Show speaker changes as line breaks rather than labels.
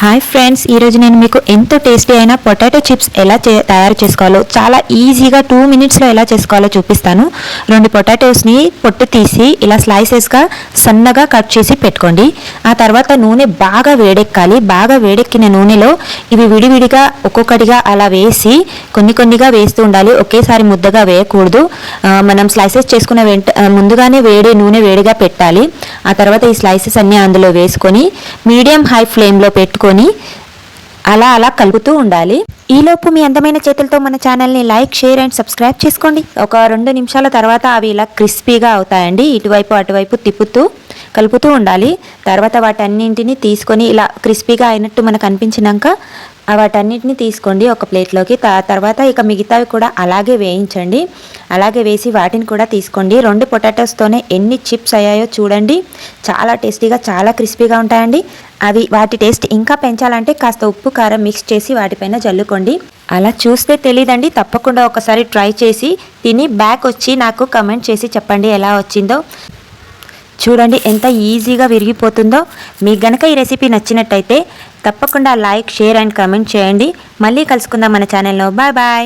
Hi friends ఈరోజు నేను మీకు ఎంతో టేస్టీ అయిన పొటాటో చిప్స్ ఎలా చే తయారు చేసుకోవాలో చాలా ఈజీగా టూ మినిట్స్లో ఎలా చేసుకోవాలో చూపిస్తాను. రెండు పొటాటోస్ని పొట్టు తీసి ఇలా స్లైసెస్గా సన్నగా కట్ చేసి పెట్టుకోండి. ఆ తర్వాత నూనె బాగా వేడెక్కాలి. బాగా వేడెక్కిన నూనెలో ఇవి విడివిడిగా ఒక్కొక్కటిగా అలా వేసి కొన్ని కొన్నిగా వేస్తూ ఉండాలి. ఒకేసారి ముద్దగా వేయకూడదు. మనం స్లైసెస్ చేసుకున్న వెంట ముందుగానే వేడి నూనె వేడిగా పెట్టాలి. ఆ తర్వాత ఈ స్లైసెస్ అన్నీ అందులో వేసుకొని మీడియం హై ఫ్లేమ్లో పెట్టుకొని అలా అలా కలుపుతూ ఉండాలి. ఈలోపు మీ అందమైన చేతులతో మన ఛానల్ని లైక్ షేర్ అండ్ సబ్స్క్రైబ్ చేసుకోండి. ఒక రెండు నిమిషాల తర్వాత అవి ఇలా క్రిస్పీగా అవుతాయండి. ఇటువైపు అటువైపు తిప్పుతూ కలుపుతూ ఉండాలి. తర్వాత వాటన్నింటిని తీసుకొని ఇలా క్రిస్పీగా అయినట్టు మనకు అనిపించినాక వాటన్నింటిని వాటన్నిటిని తీసుకోండి ఒక ప్లేట్లోకి. త- తర్వాత ఇక మిగతావి కూడా అలాగే వేయించండి. అలాగే వేసి వాటిని కూడా తీసుకోండి. రెండు పొటాటోస్తోనే ఎన్ని చిప్స్ అయ్యాయో చూడండి. చాలా టేస్టీగా చాలా క్రిస్పీగా ఉంటాయండి. అవి వాటి టేస్ట్ ఇంకా పెంచాలంటే కాస్త ఉప్పు కారం మిక్స్ చేసి వాటిపైన జల్లుకోండి. అలా చూస్తే తెలియదండి తప్పకుండా ఒకసారి ట్రై చేసి తిని బ్యాక్ వచ్చి నాకు కమెంట్ చేసి చెప్పండి ఎలా వచ్చిందో. చూడండి ఎంత ఈజీగా విరిగిపోతుందో. మీకు గనక ఈ రెసిపీ నచ్చినట్టయితే తప్పకుండా లైక్ షేర్ అండ్ కామెంట్ చేయండి. మళ్ళీ కలుసుకుందాం మన ఛానల్లో. Bye bye.